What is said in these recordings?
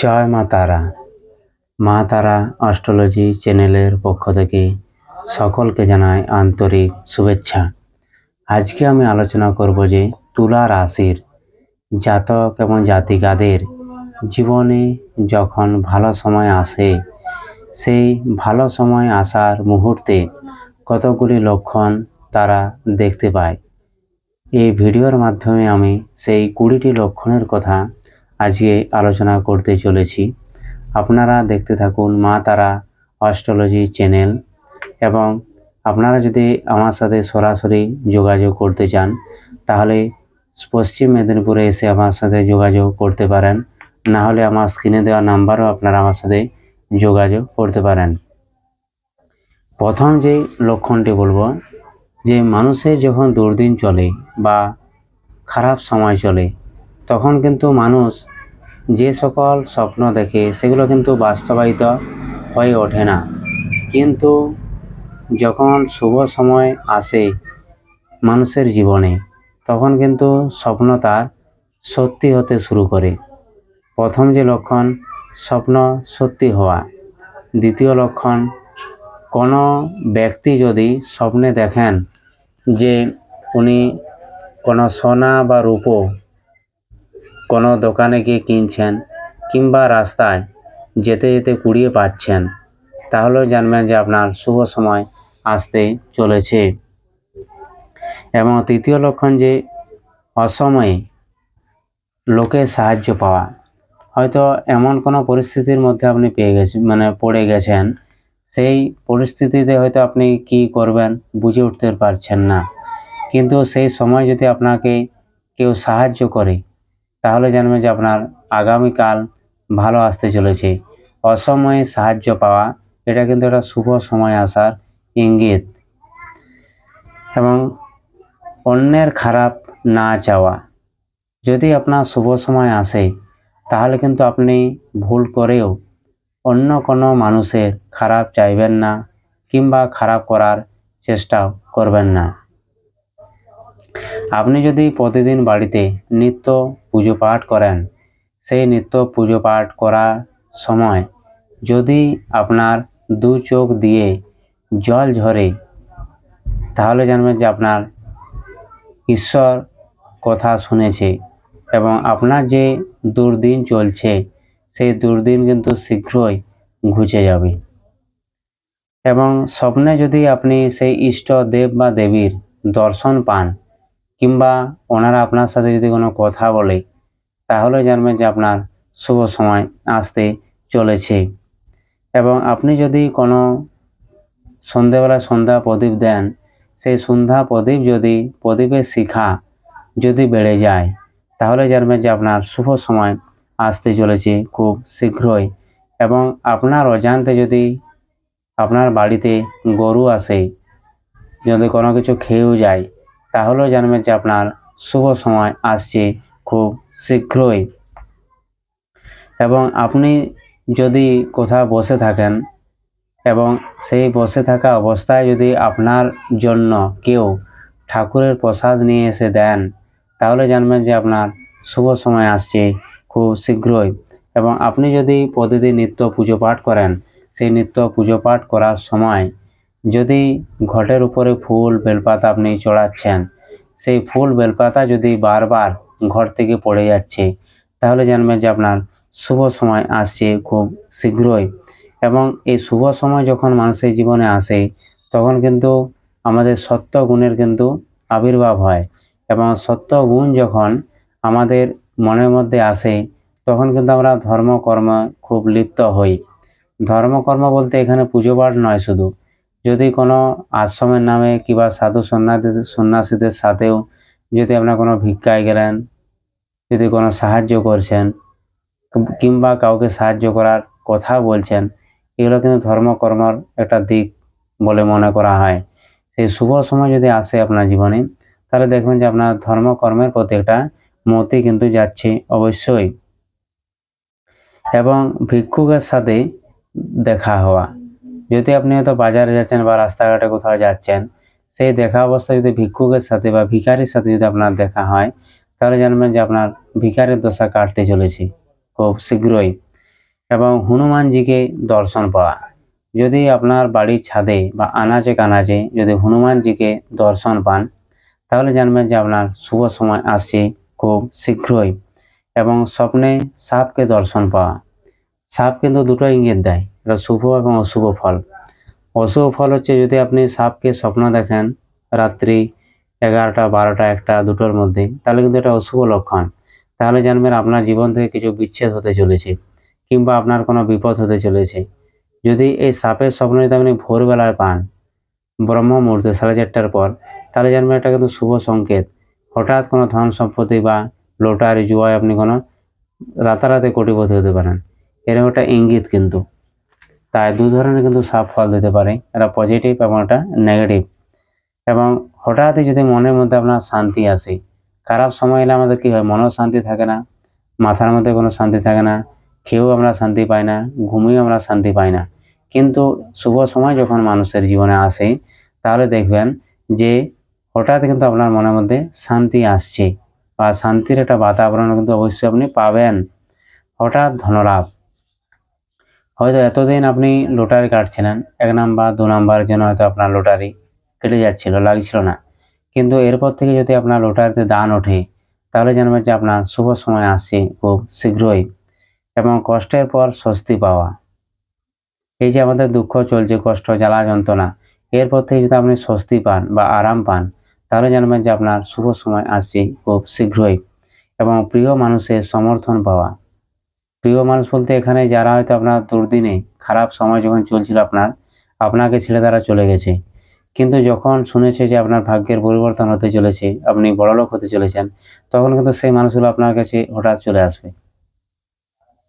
জয় মা তারা। মা তারা অস্ট্রোলজি চ্যানেলের পক্ষ থেকে সকলকে জানাই আন্তরিক শুভেচ্ছা। আজকে আমি আলোচনা করব যে তুলা রাশির জাতক এবং জাতিকাদের জীবনে যখন ভালো সময় আসে, সেই ভালো সময় আসার মুহূর্তে কতগুলি লক্ষণ তারা দেখতে পায়। এই ভিডিওর মাধ্যমে আমি সেই কুড়িটি লক্ষণের কথা আজকে আলোচনা করতে চলেছি। আপনারা দেখতে থাকুন মা তারা অস্ট্রোলজি চ্যানেল এবং আপনারা যদি আমার সাথে সরাসরি যোগাযোগ করতে চান, তাহলে পশ্চিম মেদিনীপুরে এসে আমার সাথে যোগাযোগ করতে পারেন। না হলে আমার স্ক্রিনে দেওয়া নাম্বারও আপনারা আমার সাথে যোগাযোগ করতে পারেন। প্রথম যে লক্ষণটি বলব, যে মানুষের যখন দুর্দিন চলে বা খারাপ সময় চলে, তখন কিন্তু মানুষ যে সকল স্বপ্ন দেখে সেগুলো কিন্তু বাস্তবায়িত হয়ে ওঠে না। কিন্তু যখন শুভ সময় আসে মানুষের জীবনে, তখন কিন্তু স্বপ্ন তার সত্যি হতে শুরু করে। প্রথম যে লক্ষণ, স্বপ্ন সত্যি হওয়া। দ্বিতীয় লক্ষণ, কোনো ব্যক্তি যদি স্বপ্নে দেখেন যে উনি কোনো সোনা বা রূপো কোনো দোকানে গিয়ে কিনছেন কিংবা রাস্তায় যেতে যেতে কুড়িয়ে পাচ্ছেন তাহলেও জানবেন যে আপনার শুভ সময় আসতে চলেছে। এবং তৃতীয় লক্ষণ যে অসময়ে লোকের সাহায্য পাওয়া, হয়তো এমন কোনো পরিস্থিতির মধ্যে আপনি পেয়ে গেছেন মানে পড়ে গেছেন, সেই পরিস্থিতিতে হয়তো আপনি কি করবেন বুঝে উঠতে পারছেন না। কিন্তু সেই সময় যদি আপনাকে কেউ সাহায্য করে তাহলে জানবেন যে আপনার আগামীকাল ভালো আসতে চলেছে। অসময়ে সাহায্য পাওয়া, এটা কিন্তু একটা শুভ সময় আসার ইঙ্গিত। এবং অন্যের খারাপ না চাওয়া, যদি আপনার শুভ সময় আসে, তাহলে কিন্তু আপনি ভুল করেও অন্য কোনো মানুষের খারাপ চাইবেন না, কিংবা খারাপ করার চেষ্টাও করবেন না। আপনি যদি প্রতিদিন বাড়িতে নিত্য পুজো পাঠ করেন, সেই নিত্য পুজো পাঠ করার সময় যদি আপনার দু চোখ দিয়ে জল ঝরে, তাহলে জানবেন যে আপনার ঈশ্বর কথা শুনেছে এবং আপনার যে দুর্দিন চলছে, সেই দুর্দিন কিন্তু শীঘ্রই ঘুচে যাবে। এবং স্বপ্নে যদি আপনি সেই ইষ্ট দেব বা দেবীর দর্শন পান কিংবা ওনারা আপনার সাথে যদি কোনো কথা বলে, তাহলে জানবেন যে আপনার শুভ সময় আসতে চলেছে। এবং আপনি যদি কোনো সন্ধেবেলা সন্ধ্যা প্রদীপ দেন, সেই সন্ধ্যা প্রদীপ যদি প্রদীপের শিখা যদি বেড়ে যায়, তাহলে জানবেন যে আপনার শুভ সময় আসতে চলেছে খুব শীঘ্রই। এবং আপনার অজান্তে যদি আপনার বাড়িতে গরু আসে, যদি কোনো কিছু খেয়েও যায় তাহলেও জানবেন যে আপনার শুভ সময় আসছে খুব শীঘ্রই। এবং আপনি যদি কোথাও বসে থাকেন এবং সেই বসে থাকা অবস্থায় যদি আপনার জন্য কেউ ঠাকুরের প্রসাদ নিয়ে এসে দেন, তাহলে জানবেন যে আপনার শুভ সময় আসছে খুব শীঘ্রই। এবং আপনি যদি প্রতিদিন নিত্য পুজো পাঠ করেন, সেই নিত্য পুজো পাঠ করার সময় যদি ঘটের উপরে ফুল, বেলপাতা আপনি চড়াচ্ছেন, সেই ফুল, বেলপাতা যদি বারবার ঘর থেকে পড়ে যাচ্ছে, তাহলে জানবেন যে আপনার শুভ সময় আসছে খুব শীঘ্রই। এবং এই শুভ সময় যখন মানুষের জীবনে আসে, তখন কিন্তু আমাদের সত্য গুণের কিন্তু আবির্ভাব হয়। এবং সত্য গুণ যখন আমাদের মনের মধ্যে আসে, তখন কিন্তু আমরা ধর্মকর্ম খুব লিপ্ত হই। ধর্মকর্ম বলতে এখানে পুজো পাঠ নয় শুধু যদি কোনো আশ্রমের নামে কিংবা সাধু সন্ন্যাসীদের সন্ন্যাসীদের সাথেও যদি আপনার কোনো ভিক্ষায় গেলেন, যদি কোনো সাহায্য করছেন, কিংবা কাউকে সাহায্য করার কথা বলছেন, এগুলো কিন্তু ধর্মকর্মর একটা দিক বলে মনে করা হয়। সেই শুভ সময় যদি আসে আপনার জীবনে, তাহলে দেখবেন যে আপনার ধর্মকর্মের প্রতি একটা মতি কিন্তু যাচ্ছে অবশ্যই। এবং ভিক্ষুকের সাথে দেখা হওয়া। যদি আপনি হয়তো বাজারে যাচ্ছেন বা রাস্তাঘাটে কোথাও যাচ্ছেন, সেই দেখা অবস্থায় যদি ভিক্ষুকের সাথে বা ভিখারির সাথে যদি আপনার দেখা হয়, তাহলে জানবেন যে আপনার ভিখারির দশা কাটতে চলেছে খুব শীঘ্রই। এবং হনুমানজিকে দর্শন পাওয়া। যদি আপনার বাড়ির ছাদে বা আনাচে কানাচে যদি হনুমানজিকে দর্শন পান, তাহলে জানবেন যে আপনার শুভ সময় আসছে খুব শীঘ্রই। এবং স্বপ্নে সাপকে দর্শন পাওয়া। সাপ কিন্তু দুটো ইঙ্গিত দেয়, এটা শুভ এবং অশুভ ফল। অশুভ ফল হচ্ছে যদি আপনি সাপকে স্বপ্ন দেখেন রাত্রি এগারোটা, বারোটা, একটা, দুটোর মধ্যে, তাহলে কিন্তু এটা অশুভ লক্ষণ। তাহলে জানবেন আপনার জীবন থেকে কিছু বিচ্ছেদ হতে চলেছে কিংবা আপনার কোনো বিপদ হতে চলেছে। যদি এই সাপের স্বপ্ন যদি আপনি ভোরবেলায় পান ব্রহ্ম মুহূর্তে সাড়ে চারটার পর, তাহলে জানবেন এটা কিন্তু শুভ সংকেত। হঠাৎ কোনো ধন সম্পত্তি বা লোটারি, জুয়ায় আপনি কোনো রাতারাতি কোটিপতি হতে পারেন। এরকম একটা ইঙ্গিত কিন্তু। তাই দু ধরনের কিন্তু সাপ ফল দিতে পারে। এটা পজিটিভ এবং এটা নেগেটিভ এবং হঠাৎই যদি মনের মধ্যে আপনার শান্তি আসে, খারাপ সময় এলে আমাদের কী হয়? মনেও শান্তি থাকে না, মাথার মধ্যে কোনো শান্তি থাকে না খেয়েও আমরা শান্তি পাই না ঘুমিয়েও আমরা শান্তি পাই না। কিন্তু শুভ সময় যখন মানুষের জীবনে আসে, তাহলে দেখবেন যে হঠাৎ কিন্তু আপনার মনের মধ্যে শান্তি আসছে। বা শান্তির একটা বাতাবরণ কিন্তু অবশ্যই আপনি পাবেন। হঠাৎ ধনলাভ। হয়তো এতদিন আপনি লটারি কাটছিলেন, এক নাম্বার, দু নাম্বারের জন্য হয়তো আপনার লটারি কেটে যাচ্ছিল, লাগছিল না। কিন্তু এরপর থেকে যদি আপনার লটারিতে দান ওঠে, তাহলে জানবেন যে আপনার শুভ সময় আসছে খুব শীঘ্রই এবং কষ্টের পর স্বস্তি পাওয়া। এই যে আমাদের দুঃখ চলছে, কষ্ট, জ্বালা, যন্ত্রণা, এরপর থেকে যদি আপনি স্বস্তি পান বা আরাম পান, তাহলে জানবেন যে আপনার শুভ সময় আসছে খুব শীঘ্রই এবং প্রিয় মানুষের সমর্থন পাওয়া। প্রিয় মানুষ বলতে এখানে যারা হয়তো আপনার দুর্দিনে, খারাপ সময় যখন চলছিল আপনার, আপনাকে ছেড়ে তারা চলে গেছে। কিন্তু যখন শুনেছে যে আপনার ভাগ্যের পরিবর্তন হতে চলেছে, আপনি বড়লোক হতে চলেছেন, তখন কিন্তু সেই মানুষগুলো আপনার কাছে হঠাৎ চলে আসবে।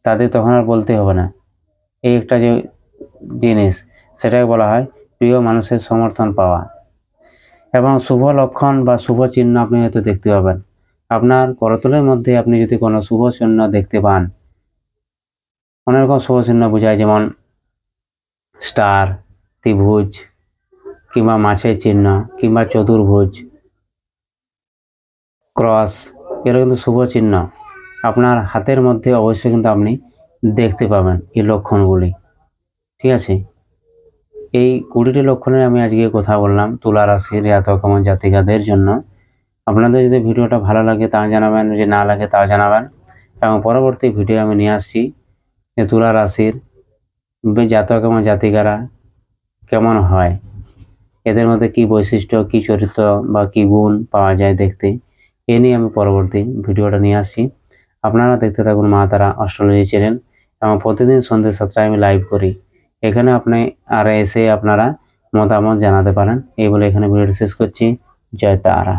তাদের তখন আর বলতে হবে না। এই একটা যে জিনিস, সেটাকে বলা হয় প্রিয় মানুষের সমর্থন পাওয়া। এবং শুভ লক্ষণ বা শুভ চিহ্ন আপনি হয়তো দেখতে পাবেন। আপনার করতলের মধ্যে আপনি যদি কোনো শুভ চিহ্ন দেখতে পান অনেক রকম শুভ চিহ্ন বোঝায়, যেমন স্টার ত্রিভুজ, কিংবা মাছের চিহ্ন, কিংবা চতুর্ভুজ ক্রস এরা কিন্তু শুভ চিহ্ন। আপনার হাতের মধ্যে অবশ্যই কিন্তু আপনি দেখতে পাবেন এই লক্ষণগুলি। ঠিক আছে? এই কুড়িটি লক্ষণে আমি আজকে কথা বললাম তুলা রাশির এত কমন জাতিকাদের জন্য। আপনাদের যদি ভিডিওটা ভালো লাগে তা জানাবেন, যদি না লাগে তাও জানাবেন। এবং পরবর্তী ভিডিও আমি নিয়ে আসছি। তুলা রাশির জাতক এবং জাতিকারা কেমন হয়? এদের মধ্যে কি বৈশিষ্ট্য, কি চরিত্র বা কি গুণ পাওয়া যায় দেখতে? এ নিয়ে আমি পরবর্তী ভিডিওটা নিয়ে আসছি। আপনারা দেখতে থাকুন মা তারা অস্ট্রোলজি চ্যানেল এবং প্রতিদিন সন্ধ্যে সাতটায় আমি লাইভ করি। এখানে আপনি আর এসে আপনারা মতামত জানাতে পারেন। এই বলে এখানে ভিডিওটি শেষ করছি। জয় তারা।